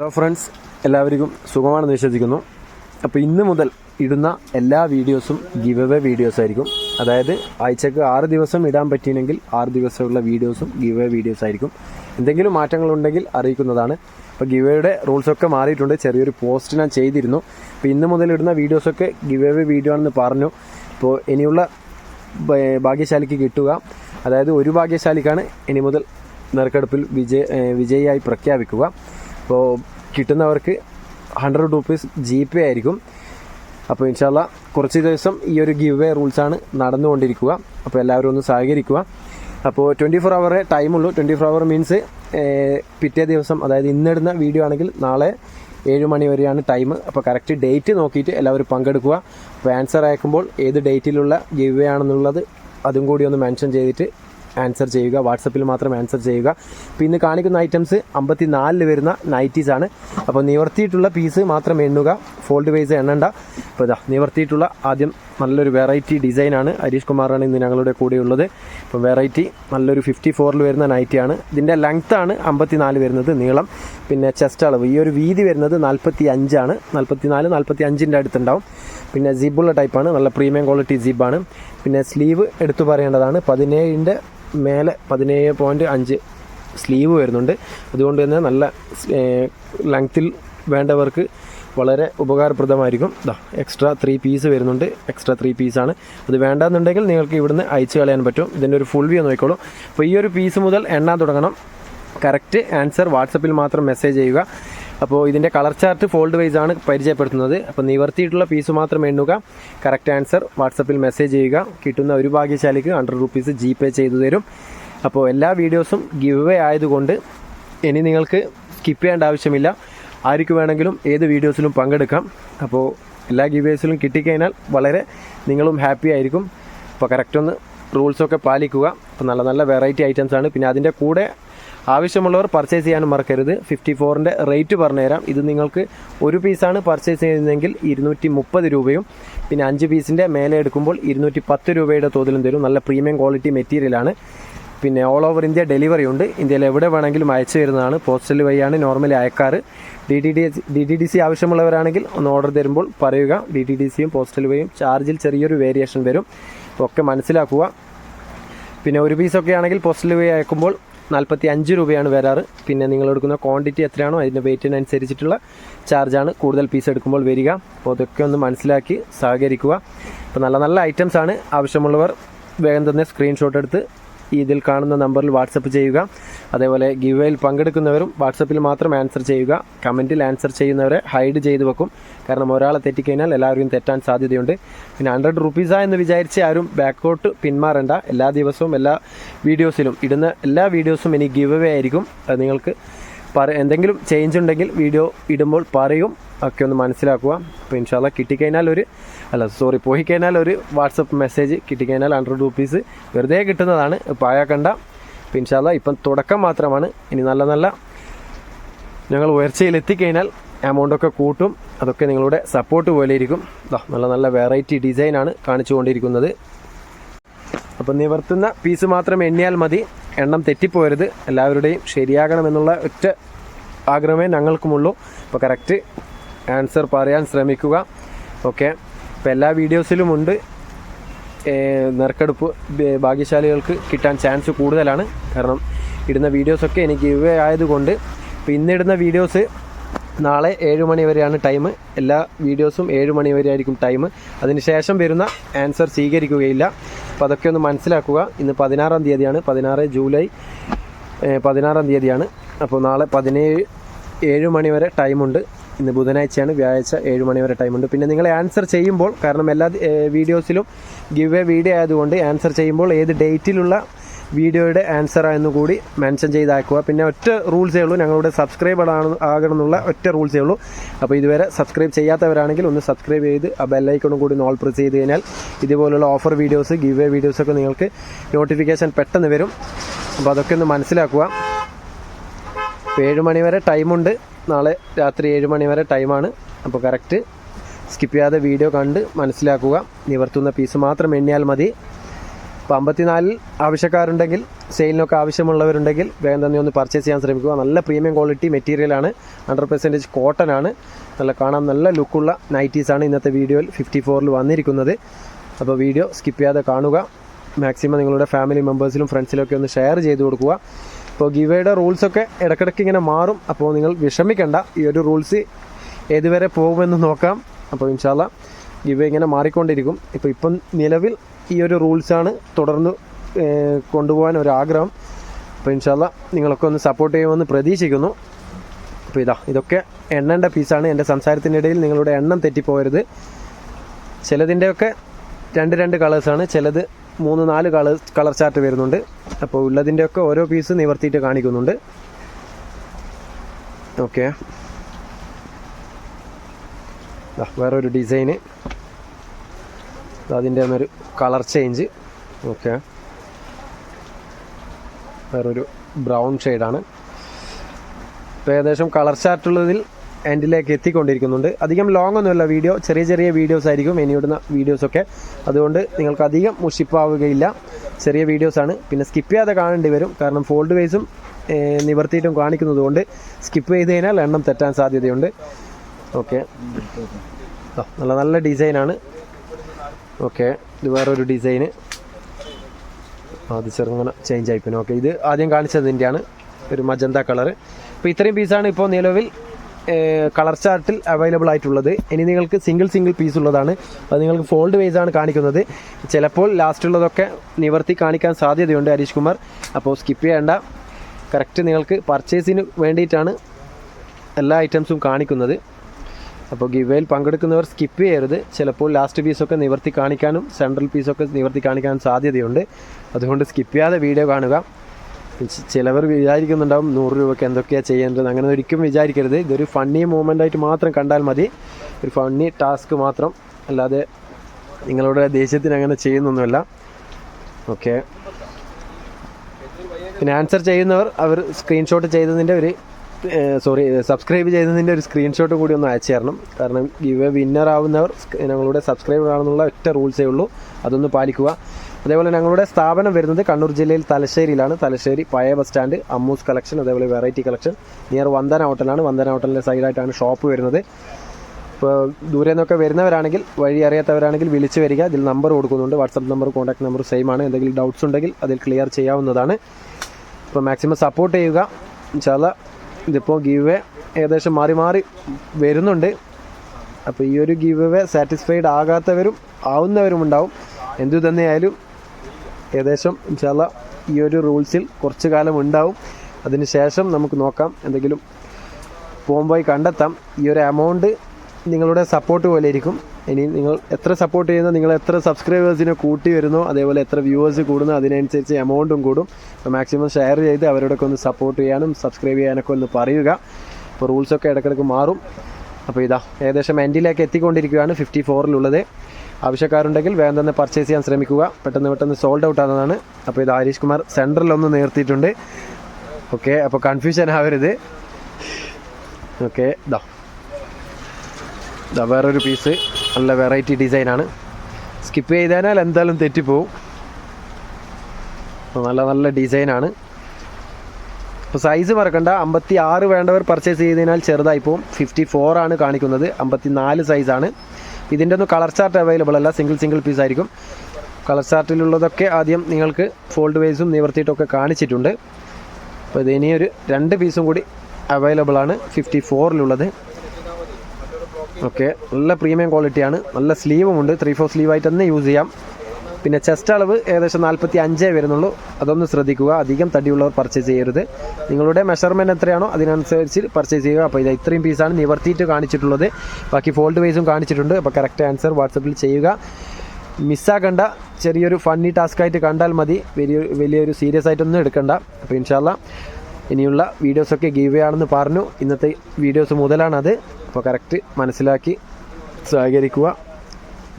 Hello friends എല്ലാവർക്കും സുഖമാണെന്ന് വിശ്വസിക്കുന്നു. അപ്പോൾ ഇന്ന് മുതൽ ഇടുന്ന എല്ലാ വീഡിയോസും ഗിവ് അവേ വീഡിയോസ് ആയിരിക്കും. അതായത് ആഴ്ചക്ക് ആറ് ദിവസം ഇടാൻ പറ്റിയില്ലെങ്കിൽ ആറ് ദിവസമുള്ള വീഡിയോസും ഗിവ് അവേ വീഡിയോസ് ആയിരിക്കും. എന്തെങ്കിലും മാറ്റങ്ങളുണ്ടെങ്കിൽ അറിയിക്കുന്നതാണ്. അപ്പോൾ ഗിവ് അവയുടെ റൂൾസൊക്കെ മാറിയിട്ടുണ്ട്. ചെറിയൊരു പോസ്റ്റ് ഞാൻ ചെയ്തിരുന്നു. അപ്പോൾ ഇന്ന് മുതൽ ഇടുന്ന വീഡിയോസൊക്കെ ഗിവ് അവേ വീഡിയോ ആണെന്ന് പറഞ്ഞു. അപ്പോൾ ഇനിയുള്ള ഭാഗ്യശാലിക്ക് കിട്ടുക. അതായത് ഒരു ഭാഗ്യശാലിക്കാണ് ഇനി മുതൽ നറുക്കെടുപ്പിൽ വിജയ വിജയിയായി പ്രഖ്യാപിക്കുക. അപ്പോൾ കിട്ടുന്നവർക്ക് ഹൺഡ്രഡ് റുപ്പീസ് ജി പേ ആയിരിക്കും. അപ്പോൾ ഇൻഷാല്ല കുറച്ച് ദിവസം ഈ ഒരു ഗിവ് വേ റൂൾസാണ് നടന്നുകൊണ്ടിരിക്കുക. അപ്പോൾ എല്ലാവരും ഒന്ന് സഹകരിക്കുക. അപ്പോൾ ട്വന്റി ഫോർ അവറേ ടൈമുള്ളൂ ട്വന്റി ഫോർ അവർ മീൻസ് പിറ്റേ ദിവസം അതായത് ഇന്നിടുന്ന വീഡിയോ ആണെങ്കിൽ നാളെ ഏഴ് മണി വരെയാണ് ടൈം അപ്പോൾ കറക്റ്റ് ഡേറ്റ് നോക്കിയിട്ട് എല്ലാവരും പങ്കെടുക്കുക. അപ്പോൾ ആൻസർ അയക്കുമ്പോൾ ഏത് ഡേറ്റിലുള്ള ഗിവ് ആണെന്നുള്ളത് അതും കൂടി ഒന്ന് മെൻഷൻ ചെയ്തിട്ട് ആൻസർ ചെയ്യുക. വാട്സപ്പിൽ മാത്രം ആൻസർ ചെയ്യുക. അപ്പോൾ ഇന്ന് കാണിക്കുന്ന ഐറ്റംസ് അമ്പത്തി നാലിൽ വരുന്ന നൈറ്റീസ് ആണ്. അപ്പോൾ നിവർത്തിയിട്ടുള്ള പീസ് മാത്രം എണ്ണുക. ഫോൾഡ് വൈസ് എണ്ണണ്ട. അപ്പോൾ ഇതാ നിവർത്തിയിട്ടുള്ള ആദ്യം നല്ലൊരു വെറൈറ്റി ഡിസൈനാണ് ഹരീഷ് കുമാറാണ് ഇന്ന് ഞങ്ങളുടെ കൂടെയുള്ളത് ഇപ്പോൾ വെറൈറ്റി നല്ലൊരു ഫിഫ്റ്റി ഫോറിൽ വരുന്ന നൈറ്റിയാണ് ഇതിന്റെ ലെങ്ത് ആണ് അമ്പത്തി നാല് വരുന്നത് നീളം. പിന്നെ ചെസ്റ്റ് അളവ്. ഈ ഒരു വീതി വരുന്നത് നാൽപ്പത്തി അഞ്ചാണ് നാൽപ്പത്തി നാല് നാൽപ്പത്തി അഞ്ചിന്റെ അടുത്തുണ്ടാവും പിന്നെ ജിബുള്ള ടൈപ്പാണ് നല്ല പ്രീമിയം ക്വാളിറ്റി ജിബാണ് പിന്നെ സ്ലീവ് എടുത്തു പറയേണ്ടതാണ്. പതിനേഴിന്റെ മേലെ പതിനേഴ് പോയിന്റ് അഞ്ച് സ്ലീവ് വരുന്നുണ്ട്. അതുകൊണ്ട് തന്നെ നല്ല ലെങ്ത്തിൽ വേണ്ടവർക്ക് വളരെ ഉപകാരപ്രദമായിരിക്കും. ഇതാ എക്സ്ട്രാ ത്രീ പീസ് വരുന്നുണ്ട്. എക്സ്ട്രാ ത്രീ പീസാണ് അത് വേണ്ടാന്നുണ്ടെങ്കിൽ നിങ്ങൾക്ക് ഇവിടുന്ന് അയച്ചു കളയാൻ പറ്റും. ഇതിന്റെ ഒരു ഫുൾ വ്യൂ നോക്കിക്കോളൂ. അപ്പോൾ ഈ ഒരു പീസ് മുതൽ എണ്ണാൻ തുടങ്ങണം. കറക്റ്റ് ആൻസർ വാട്സപ്പിൽ മാത്രം മെസ്സേജ് ചെയ്യുക. അപ്പോൾ ഇതിന്റെ കളർ ചാർട്ട് ഫോൾഡ് വൈസ് ആണ് പരിചയപ്പെടുത്തുന്നത്. അപ്പോൾ നിവർത്തിയിട്ടുള്ള പീസ് മാത്രം എണ്ണുക. കറക്റ്റ് ആൻസർ വാട്സപ്പിൽ മെസ്സേജ് ചെയ്യുക. കിട്ടുന്ന ഒരു ഭാഗ്യശാലിക്ക് ഹൺഡ്രഡ് റുപ്പീസ് ജി പേ ചെയ്തു തരും. അപ്പോൾ എല്ലാ വീഡിയോസും ഗിവ് വേ ആയതുകൊണ്ട് ഇനി നിങ്ങൾക്ക് സ്കിപ്പ് ചെയ്യേണ്ട ആവശ്യമില്ല. ആർക്ക് വേണമെങ്കിലും ഏത് വീഡിയോസിലും പങ്കെടുക്കാം. അപ്പോൾ എല്ലാ ഗിവേഴ്സിലും കിട്ടിക്കഴിഞ്ഞാൽ വളരെ നിങ്ങളും ഹാപ്പി ആയിരിക്കും. അപ്പോൾ കറക്റ്റ് ഒന്ന് റൂൾസൊക്കെ പാലിക്കുക. അപ്പോൾ നല്ല നല്ല വെറൈറ്റി ഐറ്റംസ് ആണ്. പിന്നെ അതിന്റെ കൂടെ ആവശ്യമുള്ളവർ പർച്ചേസ് ചെയ്യാനും മറക്കരുത്. ഫിഫ്റ്റി ഫോറിന്റെ റേറ്റ് പറഞ്ഞുതരാം. ഇത് നിങ്ങൾക്ക് ഒരു പീസാണ് പർച്ചേസ് ചെയ്യുന്നതെങ്കിൽ ഇരുന്നൂറ്റി മുപ്പത് രൂപയും പിന്നെ അഞ്ച് പീസിന്റെ മേലെ എടുക്കുമ്പോൾ ഇരുന്നൂറ്റി പത്ത് രൂപയുടെ തോതിലും തരും. നല്ല പ്രീമിയം ക്വാളിറ്റി മെറ്റീരിയലാണ് പിന്നെ ഓൾ ഓവർ ഇന്ത്യ ഡെലിവറി ഉണ്ട്. ഇന്ത്യയിൽ എവിടെ വേണമെങ്കിലും അയച്ചു തരുന്നതാണ്. പോസ്റ്റൽ വഴിയാണ് normally അയക്കാറ് D T D D T D C ആവശ്യമുള്ളവരാണെങ്കിൽ ഒന്ന് ഓർഡർ തരുമ്പോൾ പറയുക. ഡി ടി ഡി സിയും പോസ്റ്റൽ വഴിയും ചാർജിൽ ചെറിയൊരു വേരിയേഷൻ വരും. ഒക്കെ മനസ്സിലാക്കുക. പിന്നെ ഒരു പീസൊക്കെ ആണെങ്കിൽ പോസ്റ്റൽ വഴി അയക്കുമ്പോൾ നാൽപ്പത്തി അഞ്ച് രൂപയാണ് വരാറ്. പിന്നെ നിങ്ങൾ എടുക്കുന്ന ക്വാണ്ടിറ്റി എത്രയാണോ അതിന്റെ വെയിറ്റിനനുസരിച്ചിട്ടുള്ള ചാർജാണ് കൂടുതൽ പീസ് എടുക്കുമ്പോൾ വരിക. അപ്പോൾ അതൊക്കെ ഒന്ന് മനസ്സിലാക്കി സഹകരിക്കുക. അപ്പോൾ നല്ല നല്ല ഐറ്റംസ് ആണ്. ആവശ്യമുള്ളവർ വേഗം തന്നെ സ്ക്രീൻഷോട്ട് എടുത്ത് ഇതിൽ കാണുന്ന നമ്പറിൽ വാട്സപ്പ് ചെയ്യുക. അതേപോലെ ഗിവേയിൽ പങ്കെടുക്കുന്നവരും വാട്സപ്പിൽ മാത്രം ആൻസർ ചെയ്യുക. കമന്റിൽ ആൻസർ ചെയ്യുന്നവരെ ഹൈഡ് ചെയ്ത് വെക്കും. കാരണം ഒരാളെ തെറ്റിക്കഴിഞ്ഞാൽ എല്ലാവരും തെറ്റാൻ സാധ്യതയുണ്ട്. പിന്നെ ഹൺഡ്രഡ് റുപ്പീസാ എന്ന് വിചാരിച്ച് ആരും ബാക്കോട്ട് പിന്മാറേണ്ട. എല്ലാ ദിവസവും എല്ലാ വീഡിയോസിലും ഇടുന്ന എല്ലാ വീഡിയോസും ഇനി ഗിവ് അവേ ആയിരിക്കും. നിങ്ങൾക്ക് പറ എന്തെങ്കിലും ചേഞ്ച് ഉണ്ടെങ്കിൽ വീഡിയോ ഇടുമ്പോൾ പറയും. ഒക്കെ ഒന്ന് മനസ്സിലാക്കുക. അപ്പോൾ ഇൻഷാല്ല കിട്ടിക്കഴിഞ്ഞാൽ ഒരു അല്ല സോറി പോയി കഴിഞ്ഞാൽ ഒരു വാട്സപ്പ് മെസ്സേജ് കിട്ടിക്കഴിഞ്ഞാൽ ഹൺഡ്രഡ് റുപ്പീസ് വെറുതെ കിട്ടുന്നതാണ്. പായാക്കണ്ട അപ്പോൾ ഇൻഷാല്ല ഇപ്പം തുടക്കം മാത്രമാണ്. ഇനി നല്ല നല്ല ഞങ്ങൾ ഉയർച്ചയിൽ എത്തിക്കഴിഞ്ഞാൽ എമൗണ്ടൊക്കെ കൂട്ടും. അതൊക്കെ നിങ്ങളുടെ സപ്പോർട്ട് പോലെ ഇരിക്കും. നല്ല നല്ല വെറൈറ്റി ഡിസൈനാണ് കാണിച്ചുകൊണ്ടിരിക്കുന്നത്. അപ്പം നിവർത്തുന്ന പീസ് മാത്രം എണ്ണിയാൽ മതി. എണ്ണം തെറ്റിപ്പോരുത്. എല്ലാവരുടെയും ശരിയാകണമെന്നുള്ള ഒറ്റ ആഗ്രഹമേ ഞങ്ങൾക്കുമുള്ളൂ. അപ്പോൾ കറക്റ്റ് ആൻസർ പറയാൻ ശ്രമിക്കുക. ഓക്കെ അപ്പോൾ എല്ലാ വീഡിയോസിലും ഉണ്ട്. ഏഹ് നറുക്കെടുപ്പ് ഭാഗ്യശാലികൾക്ക് കിട്ടാൻ ചാൻസ് കൂടുതലാണ്. കാരണം ഇടുന്ന വീഡിയോസൊക്കെ എനിക്ക് ഇവ ആയതുകൊണ്ട് ഇപ്പോൾ ഇന്നിടുന്ന വീഡിയോസ് നാളെ ഏഴ് മണി വരെയാണ് ടൈം എല്ലാ വീഡിയോസും ഏഴ് മണി വരെ ആയിരിക്കും ടൈം അതിനുശേഷം വരുന്ന ആൻസർ സ്വീകരിക്കുകയില്ല. അപ്പോൾ അതൊക്കെ ഒന്ന് മനസ്സിലാക്കുക. ഇന്ന് പതിനാറാം തീയതിയാണ്. പതിനാറ് ജൂലൈ പതിനാറാം തീയതിയാണ്. അപ്പോൾ നാളെ പതിനേഴ് ഏഴ് മണി വരെ ടൈമുണ്ട് ഇന്ന് ബുധനാഴ്ചയാണ്. വ്യാഴാഴ്ച ഏഴ് മണി വരെ ടൈമുണ്ട് പിന്നെ നിങ്ങൾ ആൻസർ ചെയ്യുമ്പോൾ കാരണം എല്ലാ വീഡിയോസിലും ഗിവ് എ വീഡിയോ ആയതുകൊണ്ട് ആൻസർ ചെയ്യുമ്പോൾ ഏത് ഡേറ്റിലുള്ള വീഡിയോയുടെ ആൻസർ എന്ന് കൂടി മെൻഷൻ ചെയ്താക്കുക. പിന്നെ ഒറ്റ റൂൾസേ ഉള്ളൂ ഞങ്ങളുടെ സബ്സ്ക്രൈബർ ആണ് ആകണമെന്നുള്ള ഒറ്റ റൂൾസേ ഉള്ളൂ അപ്പോൾ ഇതുവരെ സബ്സ്ക്രൈബ് ചെയ്യാത്തവരാണെങ്കിൽ ഒന്ന് സബ്സ്ക്രൈബ് ചെയ്ത് ആ ബെല്ലൈക്കണും കൂടി നോൾ പ്രസ് ചെയ്ത് കഴിഞ്ഞാൽ ഇതുപോലുള്ള ഓഫർ വീഡിയോസ് ഗിവ് എ വീഡിയോസൊക്കെ നിങ്ങൾക്ക് നോട്ടിഫിക്കേഷൻ പെട്ടെന്ന് വരും. അപ്പോൾ അതൊക്കെ ഒന്ന് മനസ്സിലാക്കുക. ഏഴ് മണി വരെ ടൈമുണ്ട് നാളെ രാത്രി ഏഴ് മണി വരെ ടൈമാണ് അപ്പോൾ കറക്റ്റ് സ്കിപ്പ് ചെയ്യാതെ വീഡിയോ കണ്ട് മനസ്സിലാക്കുക. നിവർത്തുന്ന പീസ് മാത്രം എണ്ണിയാൽ മതി. അപ്പോൾ അമ്പത്തിനാലിൽ ആവശ്യക്കാരുണ്ടെങ്കിൽ സെയിലിനൊക്കെ ആവശ്യമുള്ളവരുണ്ടെങ്കിൽ വേഗം തന്നെ ഒന്ന് പർച്ചേസ് ചെയ്യാൻ ശ്രമിക്കുക. നല്ല പ്രീമിയം ക്വാളിറ്റി മെറ്റീരിയലാണ് ഹൺഡ്രഡ് പെർസെന്റേജ് കോട്ടൺ ആണ്. നല്ല കാണാൻ നല്ല ലുക്കുള്ള നൈറ്റീസാണ് ഇന്നത്തെ വീഡിയോയിൽ ഫിഫ്റ്റി ഫോറിൽ വന്നിരിക്കുന്നത്. അപ്പോൾ വീഡിയോ സ്കിപ്പ് ചെയ്യാതെ കാണുക. മാക്സിമം നിങ്ങളുടെ ഫാമിലി മെമ്പേഴ്സിലും ഫ്രണ്ട്സിലൊക്കെ ഒന്ന് ഷെയർ ചെയ്ത് കൊടുക്കുക. ഇപ്പോൾ ഗിവയുടെ റൂൾസൊക്കെ ഇടയ്ക്കിടയ്ക്ക് ഇങ്ങനെ മാറും. അപ്പോൾ നിങ്ങൾ വിഷമിക്കേണ്ട. ഈ ഒരു റൂൾസ് ഏതുവരെ പോകുമെന്ന് നോക്കാം. അപ്പോൾ ഇൻഷാല്ല ഗിവ ഇങ്ങനെ മാറിക്കൊണ്ടിരിക്കും. ഇപ്പോൾ ഇപ്പം നിലവിൽ ഈ ഒരു റൂൾസാണ് തുടർന്ന് കൊണ്ടുപോകാൻ ഒരു ആഗ്രഹം അപ്പോൾ ഇൻഷാല്ല നിങ്ങളൊക്കെ ഒന്ന് സപ്പോർട്ട് ചെയ്യുമെന്ന് പ്രതീക്ഷിക്കുന്നു. അപ്പോൾ ഇതാ ഇതൊക്കെ എണ്ണേണ്ട പീസാണ് എന്റെ സംസാരത്തിനിടയിൽ നിങ്ങളുടെ എണ്ണം തെറ്റിപ്പോയരുത് ചിലതിന്റെയൊക്കെ രണ്ട് രണ്ട് കളേഴ്സാണ് ചിലത് മൂന്ന് നാല് കളർ കളർ ചാർട്ട് വരുന്നുണ്ട്. അപ്പോൾ ഉള്ളതിന്റെയൊക്കെ ഓരോ പീസ് നിവർത്തിയിട്ട് കാണിക്കുന്നുണ്ട്. ഓക്കെ വേറൊരു ഡിസൈന് അതിന്റെ ഒരു കളർ ചേഞ്ച്. ഓക്കെ. വേറൊരു ബ്രൗൺ ഷെയ്ഡാണ്. ഇപ്പോൾ ഏകദേശം കളർ ചാർട്ടുള്ളതിൽ എൻഡിലേക്ക് എത്തിക്കൊണ്ടിരിക്കുന്നുണ്ട്. അധികം ലോങ് ഒന്നുമല്ല വീഡിയോ. ചെറിയ ചെറിയ വീഡിയോസ് ആയിരിക്കും ഇനിയിടുന്ന വീഡിയോസൊക്കെ അതുകൊണ്ട് നിങ്ങൾക്ക് അധികം മുഷിപ്പാവുകയില്ല. ചെറിയ വീഡിയോസാണ് പിന്നെ സ്കിപ്പ് ചെയ്യാതെ കാണേണ്ടി വരും. കാരണം ഫോൾഡ് വൈസും നിവർത്തിയിട്ടും കാണിക്കുന്നത് കൊണ്ട് സ്കിപ്പ് ചെയ്ത് കഴിഞ്ഞാൽ എണ്ണം തെറ്റാൻ സാധ്യതയുണ്ട്. ഓക്കെ. നല്ല നല്ല ഡിസൈനാണ് ഓക്കെ ഇത് വേറൊരു ഡിസൈന് അത് ചെറുങ്ങനെ ചേഞ്ച് ആയി പിന്നെ. ഓക്കെ ഇത് ആദ്യം കാണിച്ചതിന്റെയാണ് ഒരു മജന്ത കളർ അപ്പോൾ ഇത്രയും പീസാണ് ഇപ്പോൾ നിലവിൽ കളർ ചാർട്ടിൽ അവൈലബിൾ ആയിട്ടുള്ളത്. ഇനി നിങ്ങൾക്ക് സിംഗിൾ സിംഗിൾ പീസ് ഉള്ളതാണ്. അത് നിങ്ങൾക്ക് ഫോൾഡ് വേസ് ആണ് കാണിക്കുന്നത്. ചിലപ്പോൾ ലാസ്റ്റ് ഉള്ളതൊക്കെ നിവർത്തി കാണിക്കാൻ സാധ്യതയുണ്ട് ഹരീഷ് കുമാർ. അപ്പോൾ സ്കിപ്പ് ചെയ്യേണ്ട. കറക്റ്റ് നിങ്ങൾക്ക് പർച്ചേസിന് വേണ്ടിയിട്ടാണ് എല്ലാ ഐറ്റംസും കാണിക്കുന്നത്. അപ്പോൾ ഗിവേയിൽ പങ്കെടുക്കുന്നവർ സ്കിപ്പ് ചെയ്യരുത്. ചിലപ്പോൾ ലാസ്റ്റ് പീസൊക്കെ നിവർത്തി കാണിക്കാനും സെൻട്രൽ പീസൊക്കെ നിവർത്തി കാണിക്കാനും സാധ്യതയുണ്ട്. അതുകൊണ്ട് സ്കിപ്പ് ചെയ്യാതെ വീഡിയോ കാണുക. ചിലവർ വിചാരിക്കുന്നുണ്ടാവും നൂറ് രൂപയ്ക്ക് എന്തൊക്കെയാണ് ചെയ്യേണ്ടത് അങ്ങനെ ഒരിക്കലും വിചാരിക്കരുത്. ഇതൊരു ഫണ്ണി മൂമെന്റ് ആയിട്ട് മാത്രം കണ്ടാൽ മതി. ഒരു ഫണ്ണി ടാസ്ക് മാത്രം. അല്ലാതെ നിങ്ങളുടെ ദേഷ്യത്തിന് അങ്ങനെ ചെയ്യുന്നൊന്നുമല്ല. ഓക്കെ പിന്നെ ആൻസർ ചെയ്യുന്നവർ അവർ സ്ക്രീൻഷോട്ട് ചെയ്തതിന്റെ ഒരു സോറി സബ്സ്ക്രൈബ് ചെയ്തതിന്റെ ഒരു സ്ക്രീൻഷോട്ട് കൂടി ഒന്ന് അയച്ചു തരണം. കാരണം ഗിവ് വിന്നർ ആവുന്നവർ ഞങ്ങളുടെ സബ്സ്ക്രൈബർ ആണെന്നുള്ള ഒറ്റ റൂൾസേ ഉള്ളൂ. അതൊന്ന് പാലിക്കുക. അതേപോലെ ഞങ്ങളുടെ സ്ഥാപനം വരുന്നത് കണ്ണൂർ ജില്ലയിൽ തലശ്ശേരിയിലാണ്. തലശ്ശേരി പഴയ ബസ് സ്റ്റാൻഡ് അമ്മൂസ് കളക്ഷൻ അതേപോലെ വെറൈറ്റി കളക്ഷൻ നിയർ വന്ദന ഹോട്ടലാണ്. വന്ദന ഹോട്ടലിന്റെ സൈഡായിട്ടാണ് ഷോപ്പ് വരുന്നത്. ഇപ്പോൾ ദൂരെ നിന്നൊക്കെ വരുന്നവരാണെങ്കിൽ വഴി അറിയാത്തവരാണെങ്കിൽ വിളിച്ച് വരിക. ഇതിൽ നമ്പർ കൊടുക്കുന്നുണ്ട്. WhatsApp number contact number same ആണ്. എന്തെങ്കിലും ഡൗട്ട്സ് ഉണ്ടെങ്കിൽ അതിൽ ക്ലിയർ ചെയ്യാവുന്നതാണ്. അപ്പോൾ മാക്സിമം സപ്പോർട്ട് ചെയ്യുക. ഇൻഷാല്ല ഇതിപ്പോൾ ഗീവ് ഏകദേശം മാറി മാറി വരുന്നുണ്ട്. അപ്പോൾ ഈ ഒരു ഗീവ് സാറ്റിസ്ഫൈഡ് ആകാത്തവരും ആവുന്നവരും ഉണ്ടാവും. എന്തു തന്നെയായാലും ഏകദേശം ഇൻഷാല്ല ഈ ഒരു റൂൾസിൽ കുറച്ച് കാലം ഉണ്ടാവും. അതിന് ശേഷം നമുക്ക് നോക്കാം എന്തെങ്കിലും പോകുമ്പോൾ കണ്ടെത്താം. ഈ ഒരു എമൗണ്ട് നിങ്ങളുടെ സപ്പോർട്ട് പോലെ ഇരിക്കും. ഇനി നിങ്ങൾ എത്ര സപ്പോർട്ട് ചെയ്യുന്നു നിങ്ങൾ എത്ര സബ്സ്ക്രൈബേഴ്സിനെ കൂട്ടി വരുന്നോ അതേപോലെ എത്ര വ്യൂവേഴ്സ് കൂടുന്നോ അതിനനുസരിച്ച് എമൗണ്ടും കൂടും. അപ്പോൾ മാക്സിമം ഷെയർ ചെയ്ത് അവരോടൊക്കെ ഒന്ന് സപ്പോർട്ട് ചെയ്യാനും സബ്സ്ക്രൈബ് ചെയ്യാനൊക്കെ ഒന്ന് പറയുക. അപ്പോൾ റൂൾസൊക്കെ ഇടയ്ക്കിടയ്ക്ക് മാറും. അപ്പോൾ ഇതാ ഏകദേശം എൻഡിലേക്ക് എത്തിക്കൊണ്ടിരിക്കുകയാണ് ഫിഫ്റ്റി ഫോറിലുള്ളത് ആവശ്യക്കാരുണ്ടെങ്കിൽ വേഗം തന്നെ പർച്ചേസ് ചെയ്യാൻ ശ്രമിക്കുക. പെട്ടെന്ന് പെട്ടെന്ന് സോൾഡ് ഔട്ട് ആകുന്നതാണ്. അപ്പോൾ ഇത് ആരീഷ് കുമാർ സെന്ററിലൊന്ന് നിർത്തിയിട്ടുണ്ട്. ഓക്കെ അപ്പോൾ കൺഫ്യൂഷൻ ആവരുത്. ഓക്കെ ഇതാ. ഇതാ വേറൊരു പീസ് നല്ല വെറൈറ്റി ഡിസൈനാണ് സ്കിപ്പ് ചെയ്താൽ എന്തായാലും തെറ്റിപ്പോവും. നല്ല നല്ല ഡിസൈനാണ് അപ്പോൾ സൈസ് മറക്കണ്ട. അമ്പത്തി ആറ് വേണ്ടവർ പർച്ചേസ് ചെയ്തതിനാൽ ചെറുതായി പോവും. ഫിഫ്റ്റി ഫോർ ആണ് കാണിക്കുന്നത്. അമ്പത്തി നാല് സൈസാണ് ഇതിന്റെ ഒന്നും കളർ ചാർട്ട് അവൈലബിൾ അല്ല. സിംഗിൾ സിംഗിൾ പീസ് ആയിരിക്കും. കളർ ചാർട്ടിലുള്ളതൊക്കെ ആദ്യം നിങ്ങൾക്ക് ഫോൾഡ് വൈസും നിവർത്തിയിട്ടൊക്കെ കാണിച്ചിട്ടുണ്ട്. അപ്പോൾ ഇത് ഇനിയൊരു രണ്ട് പീസും കൂടി അവൈലബിൾ ആണ്. ഫിഫ്റ്റി ഫോറിലുള്ളത് ഓക്കെ നല്ല പ്രീമിയം ക്വാളിറ്റിയാണ് നല്ല സ്ലീവും ഉണ്ട്. ത്രീ ഫോർ സ്ലീവ് ആയിട്ട് തന്നെ യൂസ് ചെയ്യാം. പിന്നെ ചെസ്റ്റ് അളവ് ഏകദേശം നാൽപ്പത്തി അഞ്ചേ വരുന്നുള്ളൂ. അതൊന്ന് ശ്രദ്ധിക്കുക. അധികം തടിയുള്ളവർ പർച്ചേസ് ചെയ്യരുത്. നിങ്ങളുടെ മെഷർമെന്റ് എത്രയാണോ അതിനനുസരിച്ച് പർച്ചേസ് ചെയ്യുക. അപ്പോൾ ഇത് ഇത്രയും പീസാണ് നിവർത്തിയിട്ട് കാണിച്ചിട്ടുള്ളത്. ബാക്കി ഫോൾഡ് വൈസും കാണിച്ചിട്ടുണ്ട്. അപ്പോൾ കറക്റ്റ് ആൻസർ വാട്സപ്പിൽ ചെയ്യുക. മിസ്സാക്കണ്ട ചെറിയൊരു ഫണ്ണി ടാസ്ക് ആയിട്ട് കണ്ടാൽ മതി. വലിയ വലിയൊരു സീരിയസ് ആയിട്ടൊന്നും എടുക്കണ്ട. അപ്പോൾ ഇൻഷാല്ല ഇനിയുള്ള വീഡിയോസൊക്കെ ഗീവ് ആണെന്ന് പറഞ്ഞു. ഇന്നത്തെ വീഡിയോസ് മുതലാണത്. അപ്പോൾ കറക്റ്റ് മനസ്സിലാക്കി സഹകരിക്കുക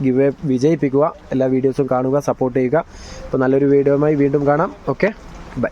ഗിവ് വിജയിപ്പിക്കുക എല്ലാ വീഡിയോസും കാണുക സപ്പോർട്ട് ചെയ്യുക. അപ്പോൾ നല്ലൊരു വീഡിയോയുമായി വീണ്ടും കാണാം. ഓക്കെ? ബൈ.